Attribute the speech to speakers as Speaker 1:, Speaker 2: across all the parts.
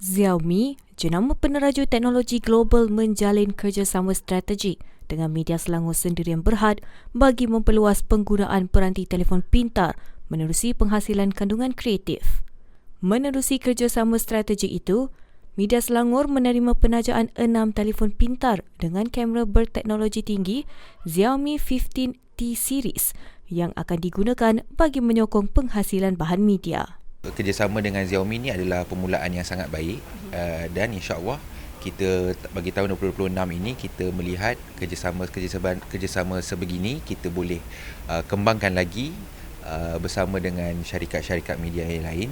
Speaker 1: Xiaomi, jenama peneraju teknologi global menjalin kerjasama strategik dengan media Selangor Sendirian Berhad bagi memperluas penggunaan peranti telefon pintar menerusi penghasilan kandungan kreatif. Menerusi kerjasama strategik itu, Media Selangor menerima penajaan enam telefon pintar dengan kamera berteknologi tinggi Xiaomi 15T series yang akan digunakan bagi menyokong penghasilan bahan media
Speaker 2: kerjasama dengan Xiaomi ni adalah permulaan yang sangat baik. Uh, dan insya-Allah kita bagi tahun 2026 ini kita melihat kerjasama kerjasama kerjasama sebegini kita boleh uh, kembangkan lagi uh, bersama dengan syarikat-syarikat media yang lain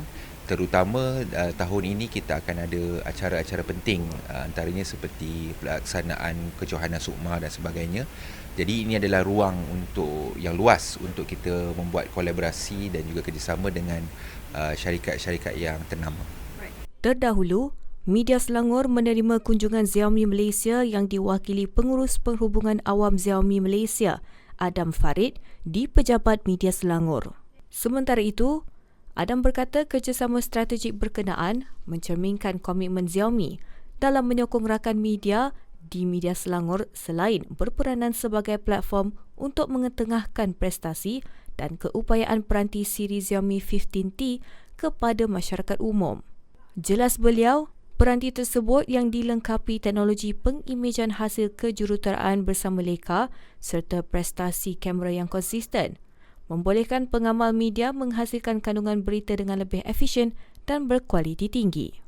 Speaker 2: terutama uh, tahun ini kita akan ada acara-acara penting uh, antaranya seperti pelaksanaan kejohanan sukma dan sebagainya jadi ini adalah ruang untuk yang luas untuk kita membuat kolaborasi dan juga kerjasama dengan uh, syarikat-syarikat yang ternama.
Speaker 1: Terdahulu, Media Selangor menerima kunjungan Xiaomi Malaysia yang diwakili pengurus perhubungan awam Xiaomi Malaysia, Adam Farid, di Pejabat Media Selangor. Sementara itu, Adam berkata kerjasama strategik berkenaan mencerminkan komitmen Xiaomi dalam menyokong rakan media di media Selangor selain berperanan sebagai platform untuk mengetengahkan prestasi dan keupayaan peranti siri Xiaomi 15T kepada masyarakat umum. Jelas beliau, peranti tersebut yang dilengkapi teknologi pengimejan hasil kejuruteraan bersama Leica serta prestasi kamera yang konsisten membolehkan pengamal media menghasilkan kandungan berita dengan lebih efisien dan berkualiti tinggi.